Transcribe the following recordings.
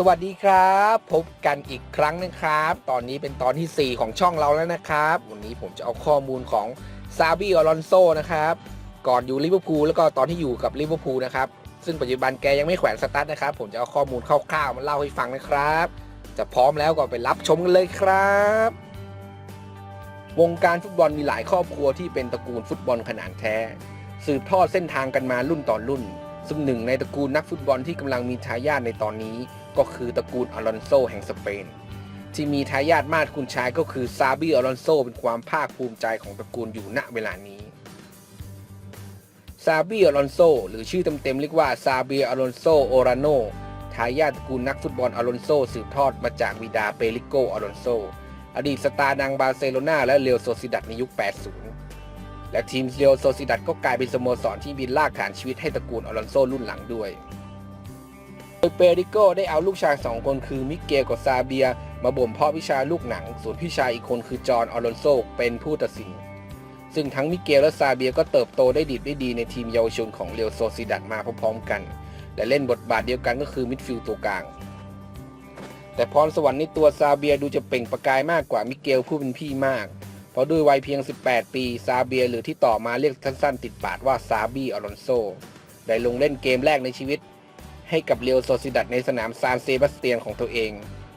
สวัสดีครับ พบกันอีกครั้งนะครับ ตอนนี้เป็นตอนทีสี่ 4 ของช่องเราแล้วนะครับ วันนี้ผมจะเอาข้อมูลของซาบิอลอนโซนะครับ ก่อนอยู่ลิเวอร์พูลแล้วก็ตอนที่อยู่กับลิเวอร์พูลนะครับ ซึ่งปัจจุบันแกยังไม่แขวนสตาร์ทนะครับ ผมจะเอาข้อมูลคร่าวๆมาเล่าให้ฟังนะครับ จะพร้อมแล้วก็ไปรับชมกันเลยครับ วงการฟุตบอลมีหลายครอบครัวที่เป็นตระกูลฟุตบอลขนาดแท้ สืบทอดเส้นทางกันมารุ่นต่อรุ่น ซึ่งหนึ่งในตระกูลนักฟุตบอลที่กำลังมีทายาทในตอนนี้ ก็คือตระกูลอลอนโซแห่งสเปน ที่มีทายาทมาดคุณชายก็คือซาบิอลอนโซเป็นความภาคภูมิใจของตระกูลอยู่ณเวลานี้ซาบิอลอนโซหรือชื่อเต็มๆเรียกว่าซาบิอลอนโซโอราโนทายาทตระกูลนักฟุตบอลอลอนโซสืบทอดมาจากบิดาเปริโกอลอนโซอดีตสตาร์ดังบาร์เซโลนาและเรอัลโซซิดัดในยุค 80 และทีมเรอัลโซซิดัดก็กลายเป็นสโมสรที่มีรากฐานชีวิตให้ตระกูลอลอนโซรุ่นหลังด้วย โดยเปริโกได้เอาลูกชายสองคนคือมิเกลกับซาเบีย มาบ่มเพาะวิชาลูกหนัง ส่วนพี่ชายอีกคนคือจอห์นอลอนโซเป็นผู้ตัดสิน ซึ่งทั้งมิเกลและซาเบียก็เติบโตได้ดีได้ดีในทีมเยาวชนของเรอัลโซซิดัดมาพร้อมๆกัน และเล่นบทบาทเดียวกันก็คือมิดฟิลด์ตัวกลาง แต่พรสวรรค์ในตัวซาเบียดูจะเปล่งประกายมากกว่ามิเกลผู้เป็นพี่มาก เพราะด้วยวัยเพียง 18 ปีซาเบียหรือที่ต่อมาเรียกสั้นๆ ติดปากว่าซาบีอลอนโซได้ลงเล่นเกมแรกในชีวิต ให้กับเรอัลโซซิดัดในสนามซานเซบาสเตียนของตัวเอง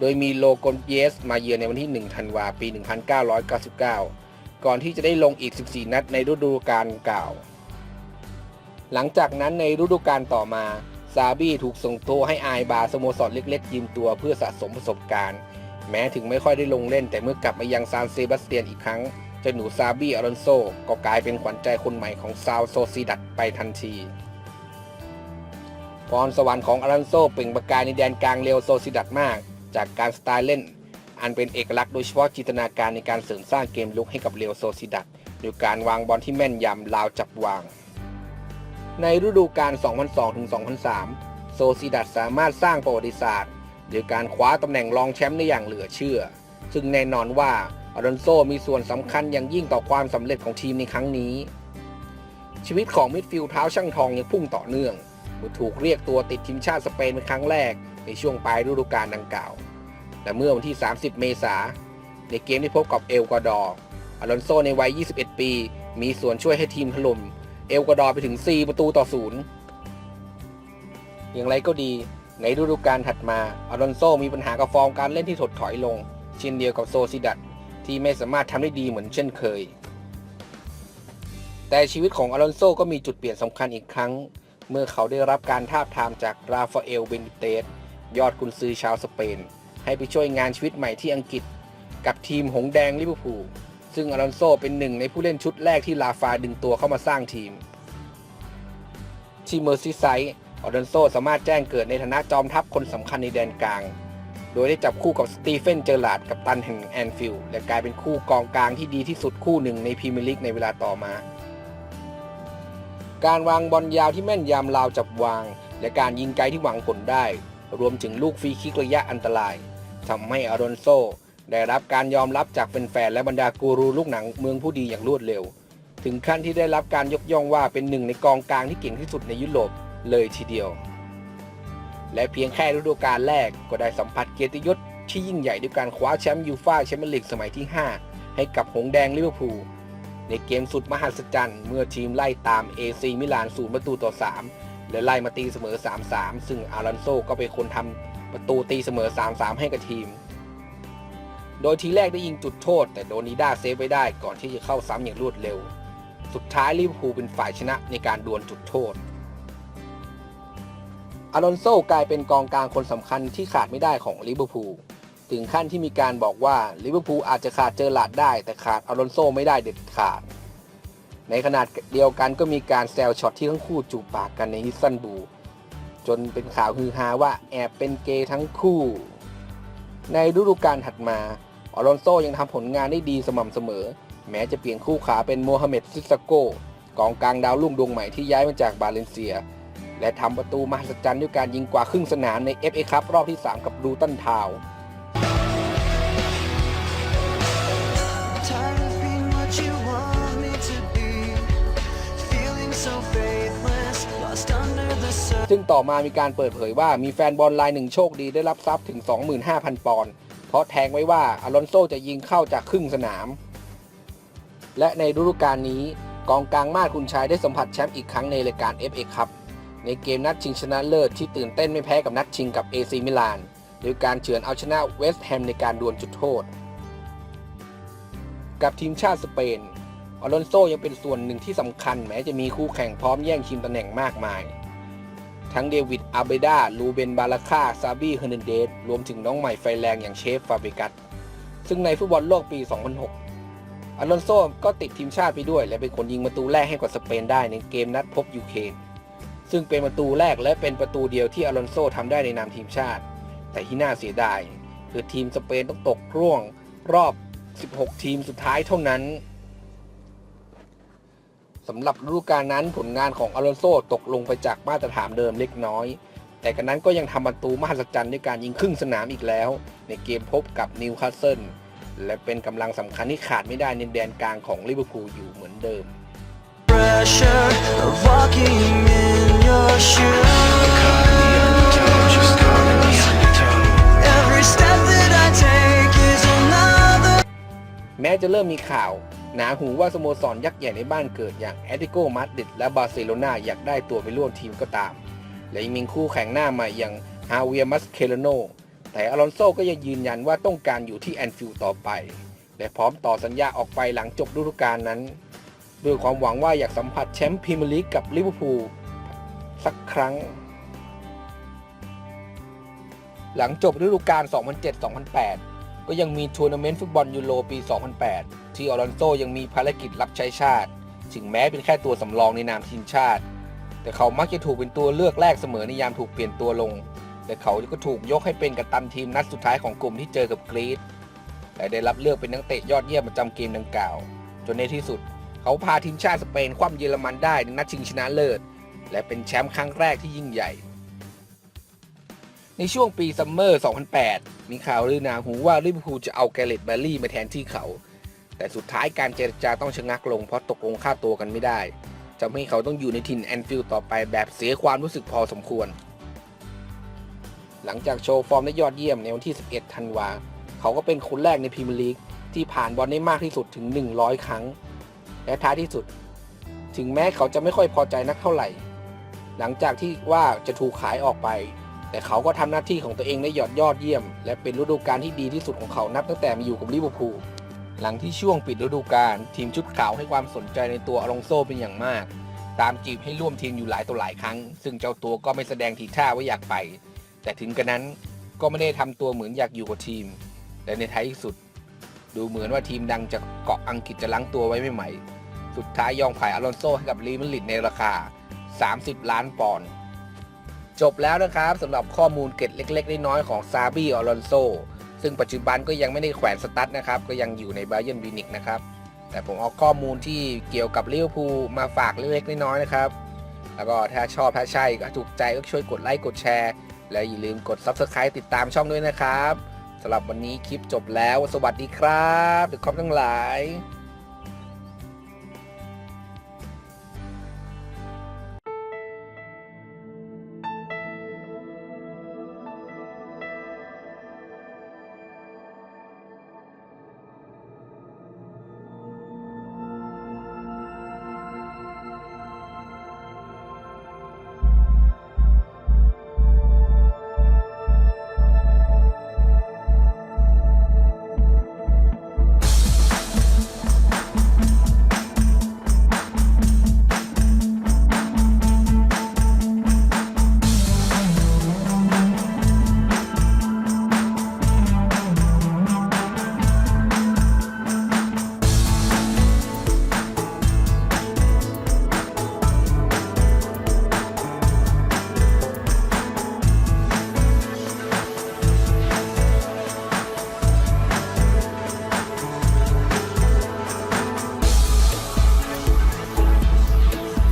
โดยมีโลโกนเยสมาเยือนในวันที่ 1 ธันวาปี 1999 ก่อนที่จะได้ลงอีก 14 นัดในฤดูกาลเก่า หลังจากนั้นในฤดูกาลต่อมา ซาบี้ถูกส่งตัวให้อายบาสโมสรเล็กๆยืมตัวเพื่อสะสมประสบการณ์ แม้ถึงไม่ค่อยได้ลงเล่น แต่เมื่อกลับมายังซานเซบาสเตียนอีกครั้งเจ้าหนูซาบี้อลอนโซก็กลายเป็นขวัญใจคนใหม่ของซาวโซซิดัดไปทันที รสวรรค์ของอลันโซเปล่งประกายในแดนกลางเรอัลโซซิดัดมาก จากการสไตล์เล่น อันเป็นเอกลักษณ์โดยเฉพาะจินตนาการในการเสริมสร้างเกมลุกให้กับเรอัลโซซิดัดโดยการวางบอลที่แม่นยำราวจับวาง ในฤดูกาล 2002-2003 โซซิดัดสามารถสร้างประวัติศาสตร์โดยการคว้าตำแหน่งรองแชมป์ได้อย่างเหลือเชื่อ ซึ่งแน่นอนว่าอลอนโซมีส่วนสำคัญอย่างยิ่งต่อความสำเร็จของทีมในครั้งนี้ ชีวิตของมิดฟิลด์เท้าช่างทองยังพุ่งต่อเนื่อง ถูกเรียกตัวติดทีมชาติสเปนเป็นครั้งแรกในช่วงปลายฤดูกาลดังกล่าวแต่เมื่อวันที่ 30 เมษาในเกมที่พบกับเอลกวาดอร์อลอนโซในวัย 21 ปี มีส่วนช่วยให้ทีมถล่มเอลกวาดอร์ไปถึง 4 ประตูต่อศูนย์อย่างไรก็ดีในฤดูกาลถัดมาอลอนโซมีปัญหากับฟอร์มการเล่นที่ถดถอยลง เช่นเดียวกับโซซิดัดที่ไม่สามารถทำได้ดีเหมือนเช่นเคย แต่ชีวิตของอลอนโซก็มีจุดเปลี่ยนสำคัญอีกครั้ง เมื่อเขาได้รับการทาบทามจากราฟาเอล เบนิเตส ยอดกุนซือชาวสเปน ให้ไปช่วยงานชีวิตใหม่ที่อังกฤษ กับทีมหงแดงลิเวอร์พูล ซึ่งอลอนโซเป็นหนึ่งในผู้เล่นชุดแรกที่ลาฟาดึงตัวเข้ามาสร้างทีม ที่เมอร์ซีไซด์อลอนโซสามารถแจ้งเกิดในฐานะจอมทัพคนสำคัญในแดนกลาง โดยได้จับคู่กับสตีเฟน เจอร์ลาดกับตันแห่งแอนฟิลด์และกลายเป็นคู่กองกลางที่ดีที่สุดคู่หนึ่งในพรีเมียร์ลีกในเวลาต่อมา การวางบอลยาวที่แม่นยำราวจับวาง และการยิงไกลที่หวังผลได้ รวมถึงลูกฟรีคิกระยะอันตรายทำให้อารอนโซ ได้รับการยอมรับจากแฟนๆและบรรดากูรูลูกหนังเมืองผู้ดีอย่างรวดเร็ว ถึงขั้นที่ได้รับการยกย่องว่าเป็นหนึ่งในกองกลางที่เก่งที่สุดในยุโรปเลยทีเดียว และเพียงแค่ฤดูกาลแรกก็ได้สัมผัสเกียรติยศที่ยิ่งใหญ่ด้วยการคว้าแชมป์ยูฟ่าแชมเปี้ยนลีกสมัยที่ 5 ให้กับหงแดงลิเวอร์พูล ในเกมสุดมหัศจรรย์ เมื่อทีมไล่ตาม AC มิลานศูนย์ประตูต่อ 3 และไล่มาตีเสมอ 3-3 ซึ่งอารันโซก็เป็นคนทำประตูตีเสมอ 3-3 ให้กับทีม โดยทีแรกได้ยิงจุดโทษ แต่โดนนีด้าเซฟไว้ได้ก่อนที่จะเข้าซ้ำอย่างรวดเร็ว สุดท้ายลิเวอร์พูลเป็นฝ่ายชนะในการดวลจุดโทษอลอนโซกลายเป็นกองกลางคนสำคัญที่ขาดไม่ได้ของลิเวอร์พูล ถึงขั้นที่มีการบอกว่าลิเวอร์พูลอาจจะขาดเจอหลาดได้ แต่ขาดอลอนโซไม่ได้เด็ดขาด ในขนาดเดียวกันก็มีการแซวช็อตที่ทั้งคู่จูบปากกันในฮิสซันบูจนเป็นข่าวฮือฮาว่าแอบเป็นเกย์ทั้งคู่ ในฤดูกาลถัดมาอลอนโซยังทำผลงานได้ดีสม่ำเสมอ แม้จะเปลี่ยนคู่ขาเป็นโมฮัมเหม็ดซิสโกกองกลางดาวรุ่งดวงใหม่ที่ย้ายมาจากบาเลนเซีย และทำประตูมหัศจรรย์ด้วยการยิงกว่าครึ่งสนามใน FA คัพรอบที่ 3 กับลูตันทาวน์ ซึ่งต่อมามีการเปิดเผยว่ามีแฟนบอลรายหนึ่งโชคดีได้รับทรัพย์ถึง 25,000 ปอนด์เพราะแทงไว้ว่าอลอนโซจะยิงเข้าจากครึ่งสนาม และในฤดูกาลนี้กองกลางมาดคุณชายได้สัมผัสแชมป์อีกครั้งในรายการ FA ครับในเกมนัดชิงชนะเลิศที่ตื่นเต้นไม่แพ้กับนัดชิงกับ AC มิลานโดยการเฉือนเอาชนะเวสต์แฮมในการดวลจุดโทษ กับทีมชาติสเปนอลอนโซยังเป็นส่วนหนึ่งที่สำคัญแม้จะมีคู่แข่งพร้อมแย่งชิงตำแหน่งมากมาย ทั้งเดวิดอาเบดาลูเบนบาลาคาซาบีเฮอร์นันเดสรวมถึงน้องใหม่ไฟแรงอย่างเชฟฟาเบกัสซึ่งในฟุตบอลโลกปี 2006อลอนโซก็ติดทีมชาติไปด้วย และเป็นคนยิงประตูแรกให้กับสเปนได้ในเกมนัดพบยูเครนซึ่งเป็นประตูแรกและเป็นประตูเดียวที่อลอนโซทำได้ในนามทีมชาติ แต่ที่น่าเสียดายคือทีมสเปนต้องตกร่วงรอบ 16 ทีมสุดท้ายเท่านั้น สำหรับฤดูกาลนั้นผลงานของอลอนโซตกลงไปจากมาตรฐานเดิมเล็กน้อย แต่กันนั้นก็ยังทำประตูมหัศจรรย์ด้วยการยิงครึ่งสนามอีกแล้ว ในเกมพบกับนิวคาสเซิลและเป็นกำลังสำคัญที่ขาดไม่ได้ในแดนกลางของลิเวอร์พูลอยู่เหมือนเดิม pressure of walking in your shoes. Every step that I take is another. แม้จะเริ่มมีข่าว หนาหูว่าสโมสรยักษ์ใหญ่ในบ้านเกิดอย่างแอตติโกมาดริดและบาร์เซโลนาอยากได้ตัวไปร่วมทีมก็ตาม และยังมีคู่แข่งหน้าใหม่อย่างฮาเวียมัสเคโลโนแต่อลอนโซก็ยังยืนยันว่าต้องการอยู่ที่แอนฟิลด์ต่อไป และพร้อมต่อสัญญาออกไปหลังจบฤดูกาลนั้นด้วยความหวังว่าอยากสัมผัสแชมป์พรีเมียร์ลีกกับลิเวอร์พูลสักครั้ง หลังจบฤดูกาล 2007-2008 ก็ยังมีทัวร์นาเมนต์ฟุตบอลยูโรปี 2008 ที่ออลอนโซยังมีภารกิจรับใช้ชาติ ถึงแม้เป็นแค่ตัวสำรองในนามทีมชาติ แต่เขามักจะถูกเป็นตัวเลือกแรกเสมอในยามถูกเปลี่ยนตัวลง แต่เขาก็ถูกยกให้เป็นกัปตันทีมนัดสุดท้ายของกลุ่มที่เจอกับกรีซและได้รับเลือกเป็นนักเตะยอดเยี่ยมประจำเกมดังกล่าว จนในที่สุด เขาพาทีมชาติสเปนคว่ำเยอรมันได้ในนัดชิงชนะเลิศ และเป็นแชมป์ครั้งแรกที่ยิ่งใหญ่ ในช่วงปีซัมเมอร์ 2008 มีข่าวลือหนาหูว่าลิเวอร์พูลจะเอาแกเรตแบลลี่มาแทนที่เขา แต่สุดท้ายการเจรจาต้องชะงักลงเพราะตกลงค่าตัวกันไม่ได้ทำให้เขาต้องอยู่ในถิ่นแอนฟิลด์ต่อไปแบบเสียความรู้สึกพอสมควร หลังจากโชว์ฟอร์มได้ยอดเยี่ยมในวันที่ 11 ธันวา เขาก็เป็นคนแรกในพรีเมียร์ลีกที่ผ่านบอลได้มากที่สุดถึง 100 ครั้ง และท้ายที่สุด ถึงแม้เขาจะไม่ค่อยพอใจนักเท่าไหร่ หลังจากที่ว่าจะถูกขายออกไป แต่เขาก็ทำหน้าที่ของตัวเองได้ยอดยอดเยี่ยม และเป็นฤดูกาลที่ดีที่สุดของเขานับตั้งแต่มาอยู่กับลิเวอร์พูล หลังที่ช่วงปิดฤดูกาลทีมชุดขาวให้ความสนใจในตัวอลองโซเป็นอย่างมาก ตามจีบให้ร่วมทีมอยู่หลายต่อหลายครั้ง ซึ่งเจ้าตัวก็ไม่แสดงทีท่าว่าอยากไป แต่ถึงกระนั้นก็ไม่ได้ทำตัวเหมือนอยากอยู่กับทีม และในท้ายที่สุด ดูเหมือนว่าทีมดังจากเกาะอังกฤษจะล้างตัวไว้ไม่ไหม่ สุดท้ายยอมขายอลอนโซให้กับรีมัลลิดในราคา 30 ล้านปอนด์จบแล้วนะครับสำหรับข้อมูลเกร็ดเล็ก ๆ น้อยๆของซาบีอลอนโซ ซึ่งปัจจุบันก็ยังไม่ได้แขวนสตั๊ดนะครับ ก็ยังอยู่ในบาเยนวินิกนะครับ แต่ผมเอาข้อมูลที่เกี่ยวกับลิเวอร์พูลมาฝากเล็กๆน้อยๆนะครับ แล้วก็ถ้าชอบถ้าใช่ก็ถูกใจก็ช่วยกดไลค์กดแชร์ และอย่าลืมกด Subscribe ติดตามช่องด้วยนะครับสำหรับวันนี้คลิปจบแล้ว สวัสดีครับทุกคนทั้งหลาย